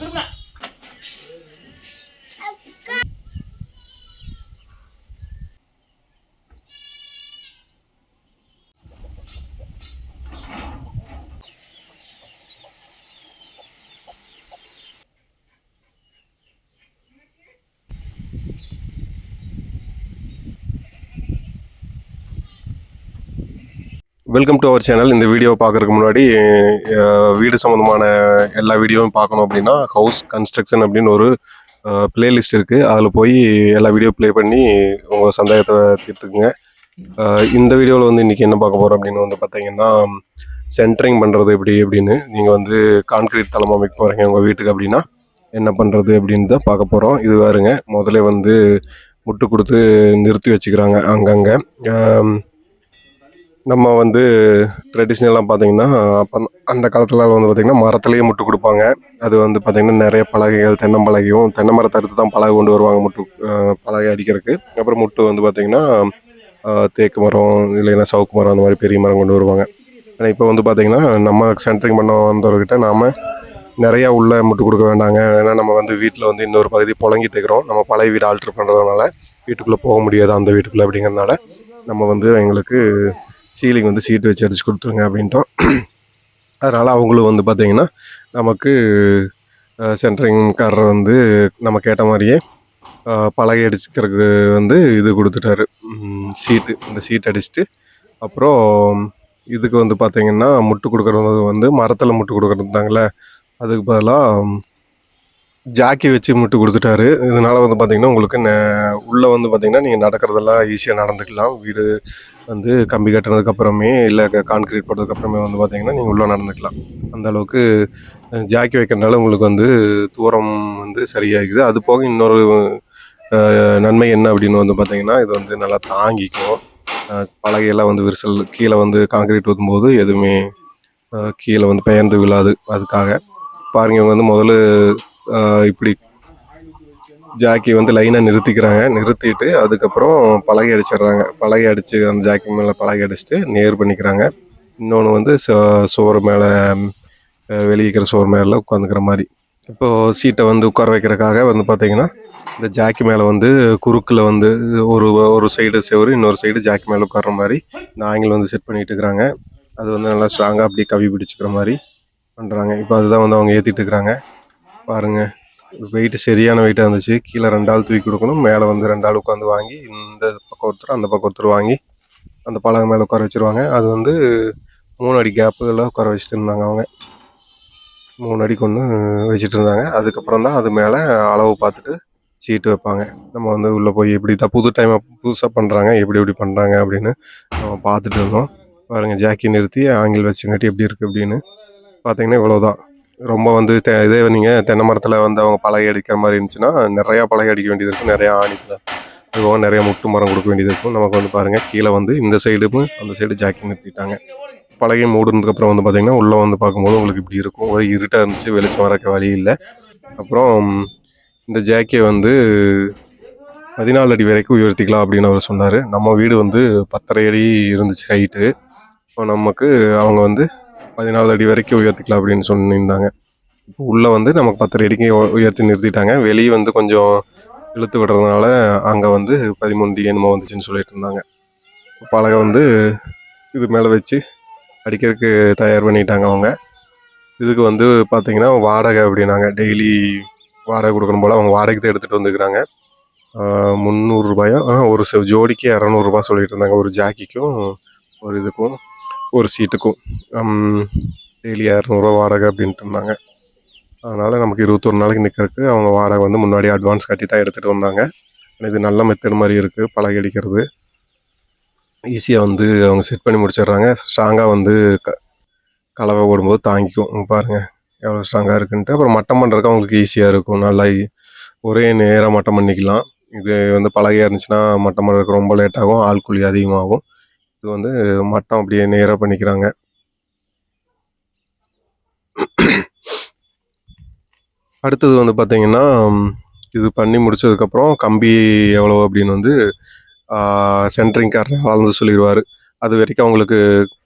திரும்ப welcome to our channel இந்த வீடியோவை பார்க்குறதுக்கு முன்னாடி வீடு சம்மந்தமான எல்லா வீடியோவும் பார்க்கணும் அப்படின்னா ஹவுஸ் கன்ஸ்ட்ரக்ஷன் அப்படின்னு ஒரு பிளேலிஸ்ட் இருக்குது அதில் போய் எல்லா வீடியோ ப்ளே பண்ணி உங்கள் சந்தேகத்தை தீர்த்துக்குங்க. இந்த வீடியோவில் வந்து இன்றைக்கி என்ன பார்க்க போகிறோம் அப்படின்னு வந்து பார்த்தீங்கன்னா சென்டரிங் பண்ணுறது எப்படி அப்படின்னு நீங்கள் வந்து கான்கிரீட் தளம் அமைக்க போகிறீங்க உங்கள் வீட்டுக்கு அப்படின்னா என்ன பண்ணுறது அப்படின்னு தான் பார்க்க போகிறோம் இது பாருங்க முதல்ல வந்து முட்டு கொடுத்து நிறுத்தி வச்சுக்கிறாங்க அங்கங்கே. நம்ம வந்து ட்ரெடிஷ்னலாக பார்த்தீங்கன்னா அப்போ அந்த காலத்தில் வந்து பார்த்திங்கன்னா மரத்துலேயே முட்டு கொடுப்பாங்க. அது வந்து பார்த்திங்கன்னா நிறைய பலகைகள் தென்னம்பலகையும் தென்னை மரத்தை அடுத்து தான் பலகை கொண்டு வருவாங்க முட்டு பலகை அடிக்கிறதுக்கு. அப்புறம் முட்டு வந்து பார்த்திங்கன்னா தேக்கு மரம் இல்லைன்னா சவுக்கு மரம் அந்த மாதிரி பெரிய மரம் கொண்டு வருவாங்க. ஆனால் இப்போ வந்து பார்த்திங்கன்னா நம்ம சென்ட்ரிங் பண்ண வந்தவர்கிட்ட நாம் நிறையா உள்ள முட்டு கொடுக்க வேண்டாங்க. ஏன்னா நம்ம வந்து வீட்டில் வந்து இன்னொரு பகுதி புழங்கிட்டு இருக்கிறோம். நம்ம பழைய வீடு ஆல்ட்ரு பண்ணுறதுனால வீட்டுக்குள்ளே போக முடியாது அந்த வீட்டுக்குள்ளே அப்படிங்கிறதுனால நம்ம வந்து எங்களுக்கு சீலிங் வந்து சீட்டு வச்சு அடிச்சு கொடுத்துருங்க அப்படின்ட்டோம். அதனால் அவங்களும் வந்து பார்த்திங்கன்னா நமக்கு சென்ட்ரிங்காரர் வந்து நம்ம கேட்ட மாதிரியே பழகை பலகை அடிச்சுக்கிறதுக்கு வந்து இது கொடுத்துட்டாரு. சீட்டு இந்த சீட் அடிச்சுட்டு அப்புறம் இதுக்கு வந்து பார்த்திங்கன்னா முட்டு கொடுக்குறது வந்து மரத்தில் முட்டு கொடுக்குறது தாங்களே அதுக்கு பதிலாக ஜாக்கி வச்சு முட்டு கொடுத்துட்டாரு. இதனால் வந்து பார்த்திங்கன்னா உங்களுக்கு நெ- உள்ளே வந்து பார்த்திங்கன்னா நீங்கள் நடக்கிறதெல்லாம் ஈஸியாக நடந்துக்கலாம். வீடு வந்து கம்பி கட்டினதுக்கப்புறமே இல்லை கான்க்ரீட் போட்டதுக்கப்புறமே வந்து பார்த்திங்கன்னா நீங்கள் உள்ளே நடந்துக்கலாம். அந்த அளவுக்கு ஜாக்கி வைக்கிறனால உங்களுக்கு வந்து தூரம் வந்து சரியாகுது அது போக இன்னொரு நன்மை என்ன அப்படின்னு வந்து பார்த்திங்கன்னா இது வந்து நல்லா தாங்கிக்கும். பழகையெல்லாம் பலகையெல்லாம் வந்து விரிசல் கீழே வந்து கான்க்ரீட் ஊற்றும்போது எதுவுமே கீழே வந்து பெயர்ந்து விழாது. அதுக்காக பாருங்கள் இவங்க வந்து முதல்ல இப்படி ஜாக்கி வந்து லைனாக நிறுத்திக்கிறாங்க. நிறுத்திட்டு அதுக்கப்புறம் பலகை அடிச்சிடுறாங்க. பலகை அடித்து அந்த ஜாக்கி மேலே பலகை அடிச்சுட்டு நேர் பண்ணிக்கிறாங்க. இன்னொன்று வந்து சோறு மேலே வெளியே இருக்கிற சோறு மேலே உட்காந்துக்கிற மாதிரி. இப்போது சீட்டை வந்து உட்கார வைக்கிறதுக்காக வந்து பார்த்தீங்கன்னா இந்த ஜாக்கி மேலே வந்து குறுக்கில் வந்து ஒரு ஒரு சைடு செவரு இன்னொரு சைடு ஜாக்கி மேலே உட்கார்ற மாதிரி இந்த ஆங்கிள் வந்து செட் பண்ணிட்டு இருக்கிறாங்க. அது வந்து நல்லா ஸ்ட்ராங்காக அப்படியே கவி பிடிச்சிக்கிற மாதிரி பண்ணுறாங்க இப்போ அதுதான் வந்து அவங்க ஏற்றிட்டு இருக்கிறாங்க. பாருங்கள் வெயிட் சரியான வெயிட்டாக இருந்துச்சு. கீழே ரெண்டு ஆள் தூக்கி கொடுக்கணும். மேலே வந்து ரெண்டு ஆள் உட்காந்து வாங்கி இந்த பக்கம் ஒருத்தர் அந்த பக்கம் ஒருத்தர் வாங்கி அந்த பலகை மேலே உட்கார வச்சிருவாங்க. அது வந்து மூணு அடி கேப்புகளில் உட்கார வச்சுட்டு இருந்தாங்க அவங்க. மூணு அடி கொண்டு வச்சுட்டு இருந்தாங்க. அதுக்கப்புறம் தான் அது மேலே அளவு பார்த்துட்டு சீட்டு வைப்பாங்க. நம்ம வந்து உள்ளே போய் எப்படி தான் புது டைமை புதுசாக பண்ணுறாங்க எப்படி எப்படி பண்ணுறாங்க அப்படின்னு நம்ம பார்த்துட்டு இருந்தோம். பாருங்கள் ஜாக்கி நிறுத்தி ஆங்கிள் வச்சுங்காட்டி எப்படி இருக்குது அப்படின்னு. பார்த்தீங்கன்னா இவ்வளோதான் ரொம்ப வந்து தெ இதே நீங்கள் தென்னை மரத்தில் வந்து அவங்க பழகை அடிக்கிற மாதிரி இருந்துச்சுன்னா நிறையா பழகை அடிக்க வேண்டியது இருக்கும். நிறையா ஆணித்தில் அதுவும் நிறையா முட்டு மரம் கொடுக்க வேண்டியது இருக்கும். நமக்கு வந்து பாருங்கள் கீழே வந்து இந்த சைடும் அந்த சைடு ஜாக்கி நிறுத்திட்டாங்க. பழகை மூடுனதுக்கப்புறம் வந்து பார்த்தீங்கன்னா உள்ளே வந்து பார்க்கும்போது உங்களுக்கு இப்படி இருக்கும். ஒரு இருட்டாக இருந்துச்சு வெளிச்சம் வரக்க வழி இல்லை. அப்புறம் இந்த ஜாக்கியை வந்து பதினாலு அடி வரைக்கும் உயர்த்திக்கலாம் அப்படின்னு அவர் சொன்னார். நம்ம வீடு வந்து பத்தரை அடி இருந்துச்சு ஹைட்டு இப்போ நமக்கு அவங்க வந்து பதினாலு அடி வரைக்கும் உயர்த்திக்கலாம் அப்படின்னு சொல்லியிருந்தாங்க. இப்போ உள்ளே வந்து நமக்கு பத்தரை அடிக்கு உயர்த்தி நிறுத்திட்டாங்க. வெளியே வந்து கொஞ்சம் இழுத்து விடுறதுனால அங்கே வந்து பதிமூணு டி என்னமோ வந்துச்சுன்னு சொல்லிட்டு இருந்தாங்க. பலகை வந்து இது மேலே வச்சு அடிக்கிறதுக்கு தயார் பண்ணிட்டாங்க அவங்க. இதுக்கு வந்து பார்த்திங்கன்னா வாடகை அப்படின்னாங்க. டெய்லி வாடகை கொடுக்கணும் போல் அவங்க வாடகை தான் எடுத்துகிட்டு வந்துக்கிறாங்க. முந்நூறுரூபாயோ ஒரு ஜோடிக்கு இரநூறுபா சொல்லிட்டு இருந்தாங்க. ஒரு ஜாக்கிக்கும் ஒரு இதுக்கும். ஒரு சீட்டுக்கும் டெய்லி இரநூறுவா வாடகை அப்படின்ட்டு இருந்தாங்க. அதனால் நமக்கு இருபத்தொரு நாளைக்கு நிற்கிறதுக்கு அவங்க வாடகை வந்து முன்னாடி அட்வான்ஸ் கட்டி தான் எடுத்துகிட்டு வந்தாங்க இது நல்ல மெத்தட் மாதிரி இருக்குது பழகி அடிக்கிறது ஈஸியாக வந்து அவங்க செட் பண்ணி முடிச்சிடுறாங்க. ஸ்ட்ராங்காக வந்து க கலவை ஓடும்போது தாங்கிக்கும். பாருங்கள் எவ்வளோ ஸ்ட்ராங்காக இருக்குன்ட்டு. அப்புறம் மட்டம் பண்ணுறதுக்கு அவங்களுக்கு ஈஸியாக இருக்கும். நல்லா ஒரே நேராக மட்டம் பண்ணிக்கலாம். இது வந்து பழகையாக இருந்துச்சுன்னா மட்டம் பண்ணுறதுக்கு ரொம்ப லேட்டாகும் ஆள் கூலி அதிகமாகும். இது வந்து மட்டம் அப்படியே நேராக பண்ணிக்கிறாங்க. அடுத்தது வந்து பார்த்திங்கன்னா இது பண்ணி முடிச்சதுக்கப்புறம் கம்பி எவ்வளோ அப்படின்னு வந்து சென்ட்ரிங்காரர் வாழ்ந்து சொல்லிடுவார். அது வரைக்கும் அவங்களுக்கு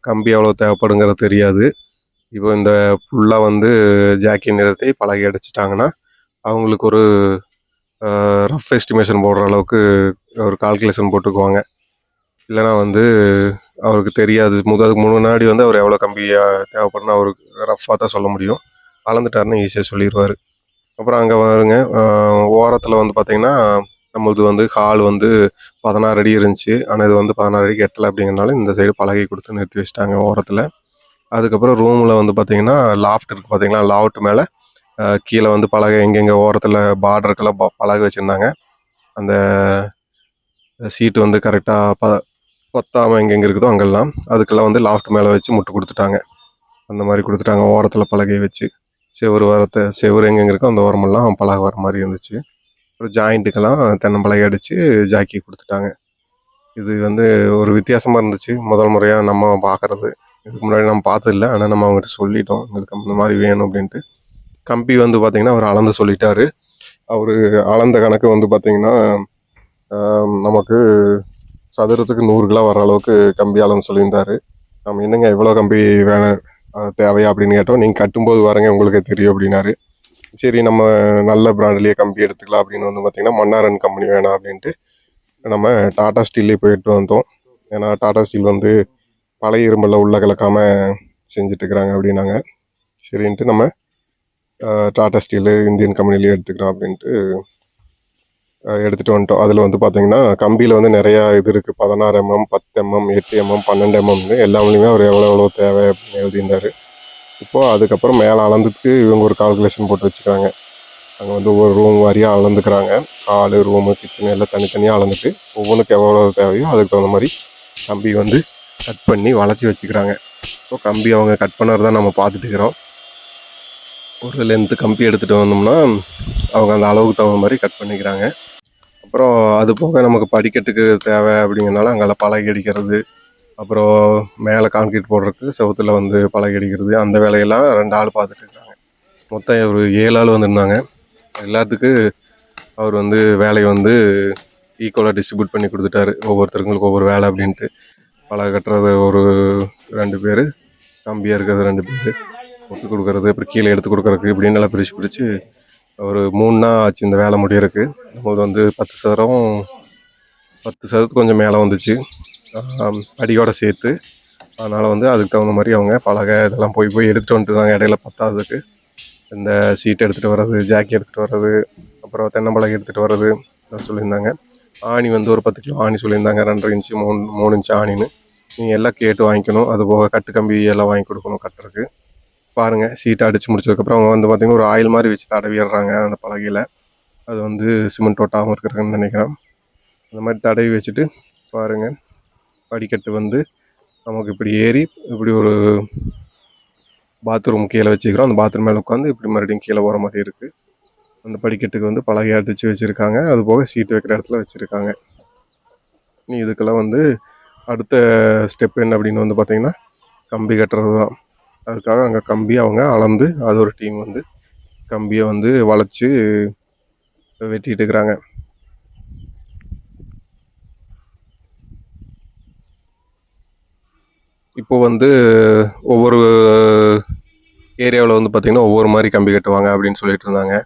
கம்பி எவ்வளோ தேவைப்படுங்கிறது தெரியாது. இப்போ இந்த ஃபுல்லாக வந்து ஜாக்கி நிறத்தை பழகி அடிச்சிட்டாங்கன்னா அவங்களுக்கு ஒரு ரஃப் எஸ்டிமேஷன் போடுற அளவுக்கு ஒரு கால்குலேஷன் போட்டுக்குவாங்க. இல்லைனா வந்து அவருக்கு தெரியாது. முத அதுக்கு முன்னாடி வந்து அவர் எவ்வளோ கம்பியாக அஹ், அவருக்கு ரஃப்பாக தான் சொல்ல முடியும். அளந்துட்டாருன்னு ஈஸியாக சொல்லிடுவார் அப்புறம் அங்கே வருங்க. ஓரத்தில் வந்து பார்த்திங்கன்னா நம்மளது வந்து ஹால் வந்து பதினாறு அடி இருந்துச்சு. ஆனால் இது வந்து பதினாறு அடிக்கு எட்டலை அப்படிங்கிறனால இந்த சைடு பலகை கொடுத்து நிறுத்தி வச்சிட்டாங்க ஓரத்தில். அதுக்கப்புறம் ரூமில் வந்து பார்த்திங்கன்னா லாஃப்ட் இருக்குது பார்த்தீங்களா லாஃப்ட் மேலே கீழே வந்து பலகை எங்கெங்கே ஓரத்தில் பார்டருக்கெல்லாம் ப பலகை வச்சுருந்தாங்க. அந்த சீட்டு வந்து கரெக்டாக ப பத்தாமல் எங்கெங்கே இருக்குதோ அங்கெல்லாம். அதுக்கெல்லாம் வந்து லாஃப்ட் மேலே வச்சு முட்டு கொடுத்துட்டாங்க. அந்த மாதிரி கொடுத்துட்டாங்க. ஓரத்தில் பலகையை வச்சு. செவுரு வரத்தை செவுரு எங்கெங்கே இருக்கோ அந்த ஓரமெல்லாம் பலகை வர மாதிரி இருந்துச்சு. அப்புறம் ஜாயிண்ட்டுக்கெல்லாம் தென்னம்பலகை அடித்து ஜாக்கி கொடுத்துட்டாங்க. இது வந்து ஒரு வித்தியாசமாக இருந்துச்சு. முதல் முறையாக நம்ம பார்க்குறது இதுக்கு முன்னாடி நம்ம பார்த்ததில்ல. ஆனால் நம்ம அவங்ககிட்ட சொல்லிட்டோம். எங்களுக்கு அந்த மாதிரி வேணும் அப்படின்ட்டு. கம்பி வந்து பார்த்திங்கன்னா அவர் அளந்து சொல்லிட்டாரு. அவர் அளந்த கணக்கு வந்து பார்த்திங்கன்னா நமக்கு சதுரத்துக்கு நூறு கிலோ வர அளவுக்கு கம்பி அளந்து சொல்லியிருந்தாரு. நம்ம என்னங்க எவ்வளோ கம்பி வேணும் தேவையா? அப்படின்னு கேட்டோம். நீங்கள் கட்டும்போது வரங்க உங்களுக்கே தெரியும் அப்படின்னாரு. சரி நம்ம நல்ல பிராண்ட்லேயே கம்பி எடுத்துக்கலாம் அப்படின்னு வந்து பார்த்திங்கன்னா மன்னாரன் கம்பெனி வேணாம் அப்படின்ட்டு நம்ம டாடா ஸ்டீல்லே போயிட்டு வந்தோம். ஏன்னா டாடா ஸ்டீல் வந்து பழைய இரும்பில் உள்ளே கலக்காமல் செஞ்சுட்டு இருக்கிறாங்க அப்படின்னாங்க. சரின்ட்டு நம்ம டாடா ஸ்டீலு இந்தியன் கம்பெனிலேயே எடுத்துக்கிறோம் அப்படின்ட்டு எடுத்துகிட்டு வந்துட்டோம். அதில் வந்து பார்த்தீங்கன்னா கம்பியில் வந்து நிறையா இது இருக்குது பதினாறு எம்எம் பத்து எம்எம் எட்டு எம்எம் பன்னெண்டு எம்எம்னு எல்லாமே அவர் எவ்வளோ எவ்வளோ தேவை அப்படின்னு எழுதியிருந்தார். இப்போது அதுக்கப்புறம் மேலே அளந்ததுக்கு இவங்க ஒரு கால்குலேஷன் போட்டு வச்சுக்கிறாங்க. அங்கே வந்து ஒவ்வொரு ரூம் வாரியாக அளந்துக்கிறாங்க. ஹாலு ரூமு கிச்சன் எல்லாம் தனித்தனியாக அளந்துட்டு ஒவ்வொன்றுக்கு எவ்வளோ தேவையோ அதுக்கு தகுந்த மாதிரி கம்பி வந்து கட் பண்ணி வளைச்சி வச்சுக்கிறாங்க. ஸோ கம்பி அவங்க கட் பண்ணுறது தான் நம்ம பார்த்துட்டு இருக்கிறோம். ஒரு லென்த்து கம்பி எடுத்துகிட்டு வந்தோம்னா அவங்க அந்த அளவுக்கு தகுந்த மாதிரி கட் பண்ணிக்கிறாங்க. அப்புறம் அது போக நமக்கு படிக்கட்டுக்கு தேவை அப்படிங்கிறனால அங்கெல்லாம் பழகி அடிக்கிறது அப்புறம் மேலே கான்கிரீட் போடுறதுக்கு செவத்தில் வந்து பழகி அடிக்கிறது அந்த வேலையெல்லாம் ரெண்டு ஆள் பார்த்துட்டு இருக்காங்க. மொத்தம் ஒரு ஏழு ஆள் வந்திருந்தாங்க. எல்லாத்துக்கு அவர் வந்து வேலையை வந்து ஈக்குவலாக டிஸ்ட்ரிபியூட் பண்ணி கொடுத்துட்டாரு. ஒவ்வொருத்தருங்களுக்கு ஒவ்வொரு வேலை அப்படின்ட்டு. பழக கட்டுறது ஒரு ரெண்டு பேர் கம்பியாக இருக்கிறது ரெண்டு பேர். ஒட்டு கொடுக்கறது அப்புறம் கீழே எடுத்து கொடுக்குறதுக்கு இப்படின்னு நல்லா பிரித்து பிரித்து ஒரு மூணு நாள் ஆச்சு இந்த வேலை முடியறதுக்கு. நம்மளது வந்து பத்து சதுரம் பத்து சதுரத்துக்கு கொஞ்சம் மேலே வந்துச்சு. ஆம், அடியோட சேர்த்து. அதனால் வந்து அதுக்கு தகுந்த மாதிரி அவங்க பலகை இதெல்லாம் போய் போய் எடுத்துகிட்டு வந்துட்டுருந்தாங்க இடையில பத்தாததுக்கு. இந்த சீட் எடுத்துகிட்டு வர்றது ஜாக்கி எடுத்துகிட்டு வர்றது அப்புறம் தென்னம்பழகை எடுத்துகிட்டு வர்றது சொல்லியிருந்தாங்க. ஆணி வந்து ஒரு பத்து கிலோ ஆணி சொல்லியிருந்தாங்க. ரெண்டரை இன்ச்சு மூணு மூணு இன்ச்சு ஆணின்னு. நீங்கள் எல்லாம் கேட்டு வாங்கிக்கணும். அது போக கட்டு கம்பி எல்லாம் வாங்கி கொடுக்கணும் கட்டுறதுக்கு. பாருங்கள் சீட்டை அடித்து முடிச்சதுக்கப்புறம் அவங்க வந்து பார்த்திங்கன்னா ஒரு ஆயில் மாதிரி வச்சு தடவிடுறாங்க அந்த பலகையில். அது வந்து சிமெண்ட் ஒட்டாமல் இருக்கிறாங்கன்னு நினைக்கிறேன். அந்த மாதிரி தடவி வச்சுட்டு பாருங்கள் படிக்கட்டு வந்து நமக்கு இப்படி ஏறி இப்படி ஒரு பாத்ரூம் கீழே வச்சுக்கிறோம். அந்த பாத்ரூம் மேலே உட்காந்து இப்படி மறுபடியும் கீழே போகிற மாதிரி இருக்குது அந்த படிக்கட்டுக்கு வந்து பலகை அடித்து வச்சுருக்காங்க. அது போக சீட்டு வைக்கிற இடத்துல வச்சுருக்காங்க. நீ இதுக்கெல்லாம் வந்து அடுத்த ஸ்டெப் என்ன அப்படின்னு வந்து பார்த்திங்கன்னா கம்பி கட்டுறது தான் அதுக்காக அங்கே கம்பி அவங்க அளந்து அது ஒரு டீம் வந்து கம்பியை வந்து வளைச்சி வெட்டிட்டு இருக்கிறாங்க. இப்போ வந்து ஒவ்வொரு ஏரியாவில் வந்து பார்த்திங்கன்னா ஒவ்வொரு மாதிரி கம்பி கட்டுவாங்க அப்படின்னு சொல்லிட்டு இருந்தாங்க.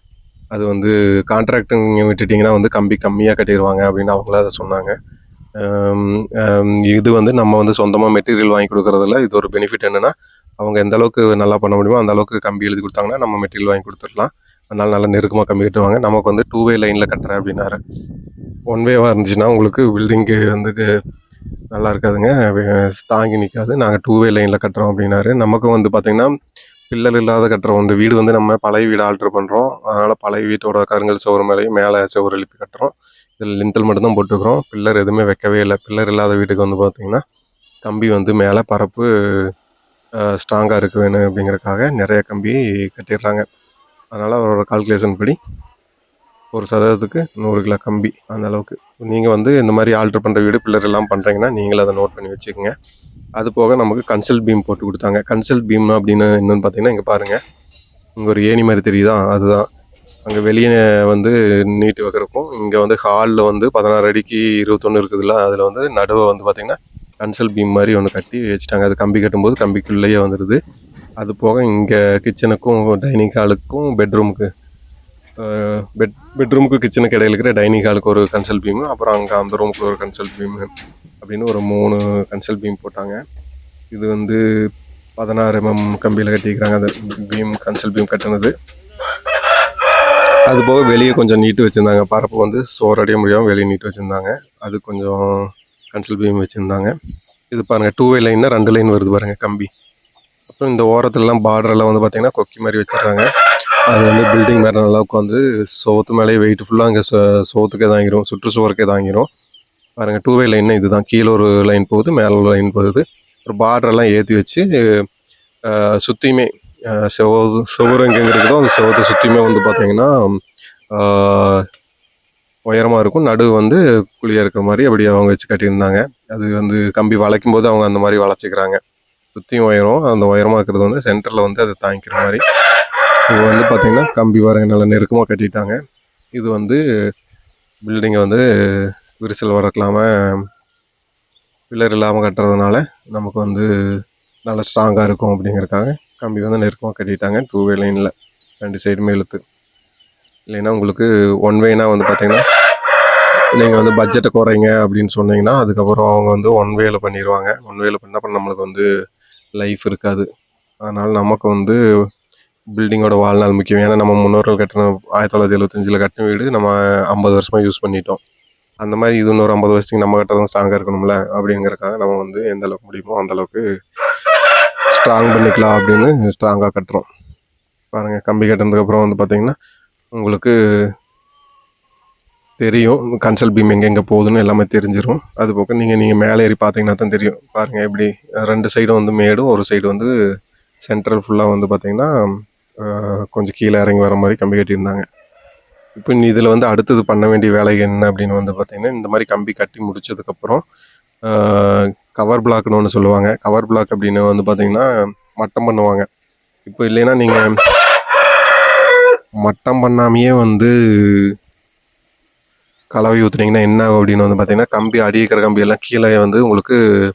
அது வந்து கான்ட்ராக்டுங்க விட்டுட்டிங்கன்னா வந்து கம்பி கம்மியாக கட்டிடுவாங்க அப்படின்னு அவங்கள அதை சொன்னாங்க. இது வந்து நம்ம வந்து சொந்தமாக மெட்டீரியல் வாங்கி கொடுக்குறதுல இது ஒரு பெனிஃபிட் என்னென்னா அவங்க எந்த அளவுக்கு நல்லா பண்ண முடியுமோ அந்த அளவுக்கு கம்பி எழுதி கொடுத்தாங்கன்னா நம்ம மெட்டீரியல் வாங்கி கொடுத்துடலாம். அதனால நல்லா நெருக்கமாக கம்பி கட்டுவாங்க. நமக்கு வந்து டூ வே லைனில் கட்டுறேன் அப்படின்னாரு. ஒன் வேவாக இருந்துச்சுன்னா உங்களுக்கு பில்டிங்கு வந்து நல்லா இருக்காதுங்க. தாங்கி நிற்காது நாங்கள் டூ வே லைனில் கட்டுறோம் அப்படின்னாரு. நமக்கும் வந்து பார்த்திங்கன்னா பில்லர் இல்லாத கட்டுறோம். இந்த வீடு வந்து நம்ம பழைய வீடு ஆல்ட்ரு பண்ணுறோம் அதனால் பழைய வீட்டோட கருங்கல் சுவர் மேலேயும் மேலே சுவர் எழுப்பி கட்டுறோம். இதில் லிந்தல் மட்டும்தான் போட்டுக்கிறோம். பில்லர் எதுவுமே வைக்கவே இல்லை. பில்லர் இல்லாத வீட்டுக்கு வந்து பார்த்திங்கன்னா கம்பி வந்து மேலே பரப்பு ஸ்ட்ராங்காக இருக்க வேணும் அப்படிங்கிறக்காக நிறைய கம்பி கட்டிடுறாங்க. அதனால் அவரோட கால்குலேஷன் படி ஒரு சதவீதத்துக்கு நூறு கிலோ கம்பி அந்த அளவுக்கு. நீங்கள் வந்து இந்த மாதிரி ஆல்ட்ரு பண்ணுற வீடு பில்லர் எல்லாம் பண்ணுறீங்கன்னா நீங்களும் அதை நோட் பண்ணி வச்சுக்கோங்க. அது போக நமக்கு கன்சல் பீம் போட்டு கொடுத்தாங்க. கன்சல் பீம் அப்படின்னு என்னன்னு பார்த்தீங்கன்னா இங்கே பாருங்கள் இங்கே ஒரு ஏணி மாதிரி தெரியுதா? அதுதான். அங்கே வெளியே வந்து நீட்டு வைக்கிறக்கும் இங்கே வந்து ஹாலில் வந்து பதினாறு அடிக்கு இருபத்தொன்று இருக்குதுல்ல அதில் வந்து நடுவை வந்து பார்த்திங்கன்னா கன்சல் பீம் மாதிரி ஒன்று கட்டி வச்சுட்டாங்க. அது கம்பி கட்டும்போது கம்பிக்குள்ளேயே வந்துடுது அது போக இங்கே கிச்சனுக்கும் டைனிங் ஹாலுக்கும் பெட்ரூமுக்கு பெட் பெட்ரூமுக்கு கிச்சனுக்கு இடையில இருக்கிற டைனிங் ஹாலுக்கு ஒரு கன்சல் பீமு அப்புறம் அங்கே அந்த ரூமுக்கு ஒரு கன்சல் பீமு அப்படின்னு ஒரு மூணு கன்சல் பீம் போட்டாங்க. இது வந்து பதினாறு எம்எம் கம்பியில் கட்டிக்கிறாங்க அந்த பீம் கன்சல் பீம் கட்டினது. அது போக வெளியே கொஞ்சம் நீட்டு வச்சுருந்தாங்க. பரப்பு வந்து சோறு அடைய முடியாமல் வெளியே நீட்டு வச்சுருந்தாங்க. அது கொஞ்சம் கன்சல் பீம் வச்சுருந்தாங்க. இது பாருங்கள் டூ வே லைன்னா ரெண்டு லைன் வருது பாருங்கள் கம்பி. அப்புறம் இந்த ஓரத்துலலாம் பார்டரெல்லாம் வந்து பார்த்திங்கன்னா கொக்கி மாதிரி வச்சுருக்காங்க. அது வந்து பில்டிங் மேலே நல்லா உட்காந்து சோத்து மேலேயே வெயிட் ஃபுல்லாக அங்கே சோத்துக்கே தாங்கிடும் சுற்றுச்சுவருக்கே தாங்கிடும் பாருங்கள் டூ வே லைன்னா இதுதான். கீழே ஒரு லைன் போகுது மேலே ஒரு லைன் போகுது. ஒரு பார்டரெல்லாம் ஏற்றி வச்சு சுற்றியுமே செவது சுவர் எங்கே இருக்குதோ அந்த செவத்தை சுற்றியுமே வந்து பார்த்திங்கன்னா உயரமாக இருக்கும். நடு வந்து குழியாக இருக்கிற மாதிரி அப்படி அவங்க வச்சு கட்டியிருந்தாங்க. அது வந்து கம்பி வளைக்கும் போது அவங்க அந்த மாதிரி வளைச்சிக்கிறாங்க. சுற்றியும் உயரம். அந்த உயரமாக இருக்கிறது வந்து சென்டரில் வந்து அதை தாங்கிக்கிற மாதிரி. இது வந்து பார்த்திங்கன்னா கம்பி வர நல்லா நெருக்கமாக கட்டிட்டாங்க. இது வந்து பில்டிங்கை வந்து விரிசல் வரக்கலாமல் பில்லர் இல்லாமல் கட்டுறதுனால நமக்கு வந்து நல்லா ஸ்ட்ராங்காக இருக்கும் அப்படிங்கிறக்காக கம்பி வந்து நெருக்கமாக கட்டிட்டாங்க. டூ வே லைனில். ரெண்டு சைடுமே இழுத்து. இல்லைன்னா உங்களுக்கு ஒன் வேனா வந்து பார்த்தீங்கன்னா நீங்கள் வந்து பட்ஜெட்டை குறைங்க அப்படின்னு சொன்னீங்கன்னா அதுக்கப்புறம் அவங்க வந்து ஒன் வேல பண்ணிடுவாங்க ஒன் வேல பண்ணால் அப்புறம் நம்மளுக்கு வந்து லைஃப் இருக்காது. அதனால் நமக்கு வந்து பில்டிங்கோட வாழ்நாள் முக்கியம். ஏன்னா நம்ம முன்னோர்கள் கட்டின ஆயிரத்தி தொள்ளாயிரத்தி எழுபத்தஞ்சில் கட்டின வீடு நம்ம ஐம்பது வருஷமாக யூஸ் பண்ணிட்டோம். அந்த மாதிரி இது இன்னொரு ஐம்பது வருஷத்துக்கு நம்ம கட்டுறதும் ஸ்ட்ராங்காக இருக்கணும்ல? அப்படிங்கிறக்காக நம்ம வந்து எந்த அளவுக்கு முடியுமோ அந்தளவுக்கு ஸ்ட்ராங் பண்ணிக்கலாம் அப்படின்னு ஸ்ட்ராங்காக கட்டுறோம். பாருங்கள் கம்பி கட்டினதுக்கப்புறம் வந்து பார்த்திங்கன்னா உங்களுக்கு தெரியும். கன்சல் பீம் எங்கெங்கே போகுதுன்னு எல்லாமே தெரிஞ்சிடும் அது போக நீங்கள் நீங்கள் மேலே ஏறி பார்த்தீங்கன்னா தான் தெரியும். பாருங்கள் எப்படி ரெண்டு சைடும் வந்து மேடும் ஒரு சைடு வந்து சென்ட்ரல் ஃபுல்லாக வந்து பார்த்தீங்கன்னா கொஞ்சம் கீழே இறங்கி வர மாதிரி கம்பி கட்டியிருந்தாங்க. இப்போ இதில் வந்து அடுத்தது பண்ண வேண்டிய வேலை என்ன அப்படின்னு வந்து பார்த்திங்கன்னா இந்த மாதிரி கம்பி கட்டி முடித்ததுக்கப்புறம் கவர் பிளாக்னு ஒன்று சொல்லுவாங்க. கவர் பிளாக் அப்படின்னு வந்து பார்த்திங்கன்னா மட்டம் பண்ணுவாங்க. இப்போ இல்லைன்னா நீங்கள் மட்டம் பண்ணாமையே வந்து கலவை ஊற்றுனீங்கன்னா என்ன ஆகும் அப்படின்னு வந்து பார்த்தீங்கன்னா கம்பி அடி கம்பியெல்லாம் கீழே வந்து உங்களுக்கு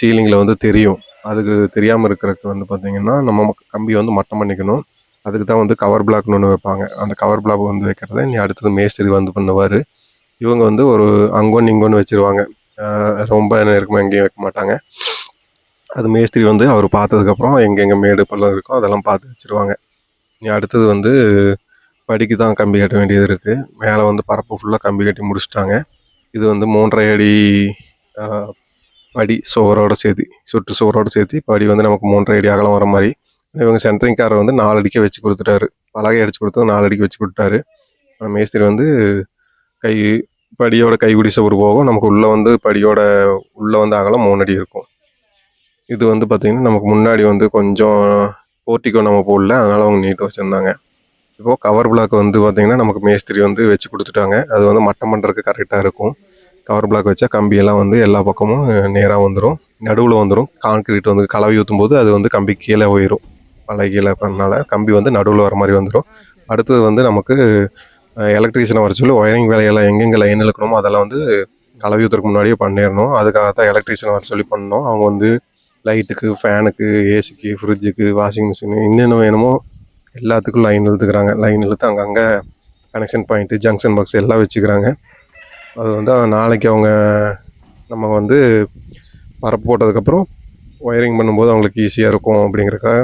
சீலிங்கில் வந்து தெரியும். அதுக்கு தெரியாமல் இருக்கிறதுக்கு வந்து பார்த்தீங்கன்னா நம்ம ம- கம்பி வந்து மட்டம் பண்ணிக்கணும். அதுக்கு தான் வந்து கவர் பிளாக்னு ஒன்று வைப்பாங்க. அந்த கவர் பிளாக் வந்து வைக்கிறத நீ அடுத்தது மேஸ்திரி வந்து பண்ணுவார். இவங்க வந்து ஒரு அங்கொன்னு இங்கொன்னு வச்சுருவாங்க. ரொம்ப நெருக்கமாக எங்கேயும் வைக்க மாட்டாங்க. அது மேஸ்திரி வந்து அவர் பார்த்ததுக்கப்புறம் எங்கெங்கே மேடு பள்ளம் இருக்கோ அதெல்லாம் பார்த்து வச்சிருவாங்க. அடுத்தது வந்து படிக்கு தான் கம்பி கட்ட வேண்டியது இருக்குது மேலே வந்து பரப்பு ஃபுல்லாக கம்பி கட்டி முடிச்சிட்டாங்க. இது வந்து மூன்றரை அடி படி சுவரோட சேர்த்து சுற்று சுவரோட சேர்த்து படி வந்து நமக்கு மூன்றரை அடி அகலம் வர மாதிரி. இவங்க சென்ட்ரிங்காரை வந்து நாலு அடிக்க வச்சு கொடுத்துட்டாரு. பலகை அடிச்சு கொடுத்து நாலு அடிக்க வச்சு கொடுத்தாரு அப்புறம் மேஸ்திரி வந்து கை படியோட கைகுடி சுவர் போகும். நமக்கு உள்ளே வந்து படியோட உள்ளே வந்து அகலம் மூணு அடி இருக்கும். இது வந்து பார்த்திங்கன்னா நமக்கு முன்னாடி வந்து கொஞ்சம் போர்ட்டிக்கோ நம்ம போடல அதனால் அவங்க நீட்டாக வச்சுருந்தாங்க. இப்போது கவர் பிளாக் வந்து பார்த்திங்கன்னா நமக்கு மேஸ்திரி வந்து வச்சு கொடுத்துட்டாங்க. அது வந்து மட்டம் பண்ணுறதுக்கு கரெக்டாக இருக்கும். கவர் பிளாக் வச்சா கம்பியெல்லாம் வந்து எல்லா பக்கமும் நேராக வந்துடும் நடுவில் வந்துடும் கான்கிரீட் வந்து கலவை ஊற்றும் போது அது வந்து கம்பி கீழே போயிடும் பழைய கீழே பண்ணனால கம்பி வந்து நடுவில் வர மாதிரி வந்துடும் அடுத்தது வந்து நமக்கு எலக்ட்ரீஷியனை வர சொல்லி ஒயரிங் வேலையெல்லாம் எங்கெங்கே லைன் இழுக்கணுமோ அதெல்லாம் வந்து கலவை ஊற்றுறதுக்கு முன்னாடியே பண்ணிடணும். அதுக்காக தான் எலக்ட்ரீஷியனை வர சொல்லி பண்ணோம். அவங்க வந்து லைட்டுக்கு ஃபேனுக்கு ஏசிக்கு ஃப்ரிட்ஜுக்கு வாஷிங் மிஷினு என்னென்ன வேணுமோ எல்லாத்துக்கும் லைன் இழுத்துக்கிறாங்க. லைன் இழுத்து அங்கங்கே கனெக்ஷன் பாயிண்ட்டு ஜங்ஷன் பாக்ஸ் எல்லாம் வச்சுக்கிறாங்க. அது வந்து நாளைக்கு அவங்க நம்ம வந்து பரப்பு போட்டதுக்கப்புறம் ஒயரிங் பண்ணும்போது அவங்களுக்கு ஈஸியாக இருக்கும் அப்படிங்கிறக்காக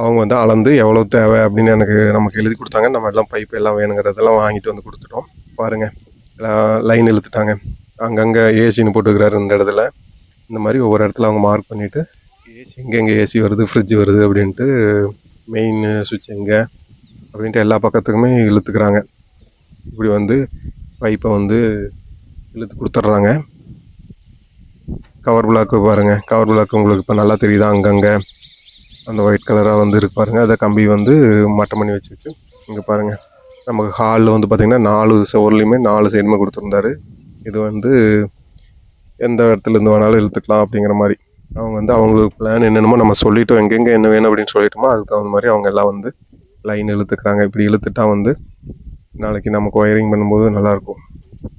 அவங்க வந்து அளந்து எவ்வளோ தேவை அப்படின்னு எனக்கு நமக்கு எழுதி கொடுத்தாங்க. நம்ம எல்லாம் பைப் எல்லாம் வேணுங்கிறதெல்லாம் வாங்கிட்டு வந்து கொடுத்துட்டோம். பாருங்கள் லைன் இழுத்துட்டாங்க. அங்கங்கே ஏசின்னு போட்டுக்கிறாரு இந்த இடத்துல. இந்த மாதிரி ஒவ்வொரு இடத்துல அவங்க மார்க் பண்ணிவிட்டு ஏசி எங்கெங்கே ஏசி வருது ஃப்ரிட்ஜ் வருது அப்படின்ட்டு மெயின் சுவிட்ச் எங்கே அப்படின்ட்டு எல்லா பக்கத்துக்குமே இழுத்துக்கிறாங்க. இப்படி வந்து பைப்பை வந்து இழுத்து கொடுத்துட்றாங்க. கவர் பிளாக்கு பாருங்கள் கவர் பிளாக் உங்களுக்கு இப்போ நல்லா தெரியுதா? அங்கங்கே அந்த ஒயிட் கலராக வந்து இருக்கு பாருங்கள் அதை கம்பி வந்து மட்டம் பண்ணி வச்சுருக்கு. இங்கே பாருங்கள் நமக்கு ஹாலில் வந்து பார்த்திங்கன்னா நாலு சோர்லேயுமே நாலு சைடுமே கொடுத்துருந்தாரு. இது வந்து எந்த இடத்துல இருந்து வேணாலும் இழுத்துக்கலாம் அப்படிங்கிற மாதிரி. அவங்க வந்து அவங்களுக்கு பிளான் என்னென்னமோ நம்ம சொல்லிட்டோம். எங்கெங்கே என்ன வேணும் அப்படின்னு சொல்லிட்டோமோ அதுக்கு தகுந்த மாதிரி அவங்க எல்லாம் வந்து லைன் இழுத்துக்கிறாங்க. இப்படி இழுத்துட்டா வந்து நாளைக்கு நமக்கு ஒயரிங் பண்ணும்போது நல்லாயிருக்கும்.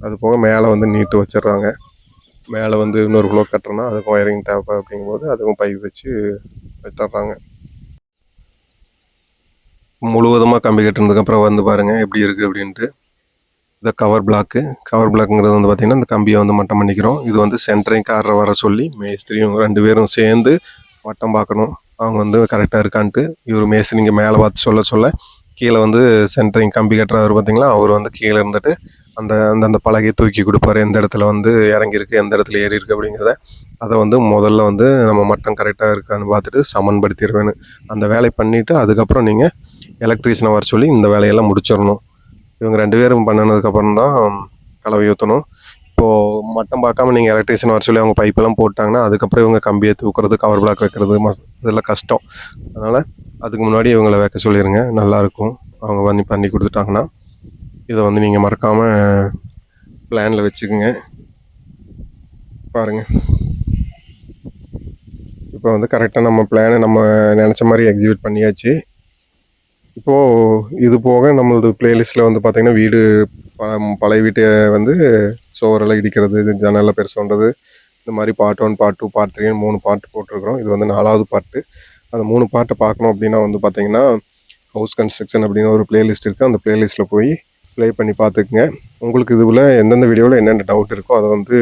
அது போக மேலே வந்து நீட்டு வச்சிடுறாங்க. மேலே வந்து இன்னொரு குளோ கட்டுறோன்னா அதுக்கும் ஒயரிங் தேவை அப்படிங்கும்போது அதுக்கும் பைப் வச்சு வச்சிடுறாங்க முழுவதுமாக கம்பி கட்டினதுக்கப்புறம் வந்து பாருங்கள் எப்படி இருக்குது அப்படின்ட்டு. இந்த கவர் பிளாக்கு கவர் பிளாக்குங்கிறது வந்து பார்த்திங்கன்னா இந்த கம்பியை வந்து மட்டம் பண்ணிக்கிறோம். இது வந்து சென்டரிங் காரரை வர சொல்லி மேஸ்திரியும் ரெண்டு பேரும் சேர்ந்து மட்டம் பார்க்கணும். அவங்க வந்து கரெக்டாக இருக்கான்ட்டு இவர் மேஸ்திரிங்க மேலே பார்த்து சொல்ல சொல்ல கீழே வந்து சென்டரிங் கம்பி கட்டுறவர் பார்த்திங்களா அவர் வந்து கீழே இருந்துட்டு அந்த அந்தந்த பலகையை தூக்கி கொடுப்பாரு. எந்த இடத்துல வந்து இறங்கியிருக்கு எந்த இடத்துல ஏறி இருக்குது அப்படிங்கிறத அதை வந்து முதல்ல வந்து நம்ம மட்டம் கரெக்டாக இருக்கான்னு பார்த்துட்டு சமன்படுத்திடுவேன்னு அந்த வேலையை பண்ணிவிட்டு அதுக்கப்புறம் நீங்கள் எலக்ட்ரீஷனை வர சொல்லி இந்த வேலையெல்லாம் முடிச்சிடணும். இவங்க ரெண்டு பேரும் பண்ணினதுக்கப்புறம் தான் கலவை ஊற்றணும் இப்போது மட்டம் பார்க்காம நீங்கள் எலக்ட்ரீஷியன் வர சொல்லி அவங்க பைப்பெல்லாம் போட்டாங்கன்னா அதுக்கப்புறம் இவங்க கம்பியை தூக்குறது கவர் பிளாக் வைக்கிறது மஸ் இதெல்லாம் கஷ்டம். அதனால் அதுக்கு முன்னாடி இவங்களை வைக்க சொல்லிடுங்க நல்லாயிருக்கும் அவங்க வந்து பண்ணி கொடுத்துட்டாங்கன்னா இதை வந்து நீங்கள் மறக்காமல் பிளானில் வச்சுக்கோங்க. பாருங்கள் இப்போ வந்து கரெக்டாக நம்ம பிளானை நம்ம நினச்ச மாதிரி எக்ஸிக்யூட் பண்ணியாச்சு. இப்போது இது போக நம்மளது பிளேலிஸ்ட்டில் வந்து பார்த்திங்கன்னா வீடு ப- பழைய வீட்டை வந்து சுவரெல்லாம் இடிக்கிறது ஜன்னலில் பெருசு பண்ணுறது இந்த மாதிரி part one part two part த்ரீன்னு மூணு பார்ட் போட்டிருக்கிறோம். இது வந்து நாலாவது பார்ட்டு அந்த மூணு பார்ட்டை பார்க்கணும் அப்படின்னா வந்து பார்த்திங்கன்னா ஹவுஸ் கன்ஸ்ட்ரக்ஷன் அப்படின்னு ஒரு பிளேலிஸ்ட் இருக்குது அந்த பிளேலிஸ்ட்டில் போய் ப்ளே பண்ணி பார்த்துக்குங்க. உங்களுக்கு இதுவில் எந்தெந்த வீடியோவில் என்னென்ன டவுட் இருக்கோ அதை வந்து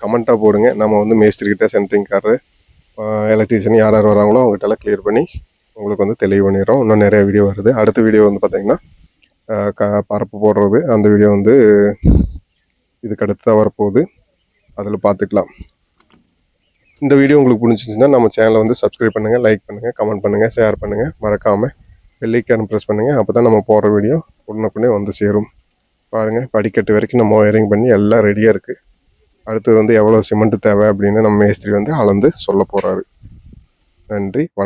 கமெண்ட்டாக போடுங்க. நம்ம வந்து மேஸ்திரிக்கிட்ட சென்ட்ரிங்காரரு எலக்ட்ரீஷியன் யார் யார் வராங்களோ அவங்ககிட்ட எல்லாம் கிளியர் பண்ணி உங்களுக்கு வந்து தெளிவு பண்ணிடுறோம். இன்னும் நிறைய வீடியோ வருது. அடுத்த வீடியோ வந்து பார்த்திங்கன்னா க பரப்பு போடுறது. அந்த வீடியோ வந்து இதுக்கு அடுத்து தான் வரப்போகுது. அதில் பார்த்துக்கலாம் இந்த வீடியோ உங்களுக்கு பிடிச்சிருந்துச்சுன்னா நம்ம சேனலை வந்து சப்ஸ்கிரைப் பண்ணுங்கள் லைக் பண்ணுங்கள் கமெண்ட் பண்ணுங்கள் ஷேர் பண்ணுங்கள் மறக்காமல் பெல்லைக்கான ப்ரெஸ் பண்ணுங்கள் அப்போ தான் நம்ம போடுற வீடியோ உடனுக்குடனே வந்து சேரும். பாருங்கள் படிக்கட்டு வரைக்கும் நம்ம ஒயரிங் பண்ணி எல்லாம் ரெடியாக இருக்குது அடுத்தது வந்து எவ்வளோ சிமெண்ட்டு தேவை அப்படின்னு நம்ம மேஸ்திரி வந்து அளந்து சொல்ல போகிறாரு நன்றி வணக்கம்.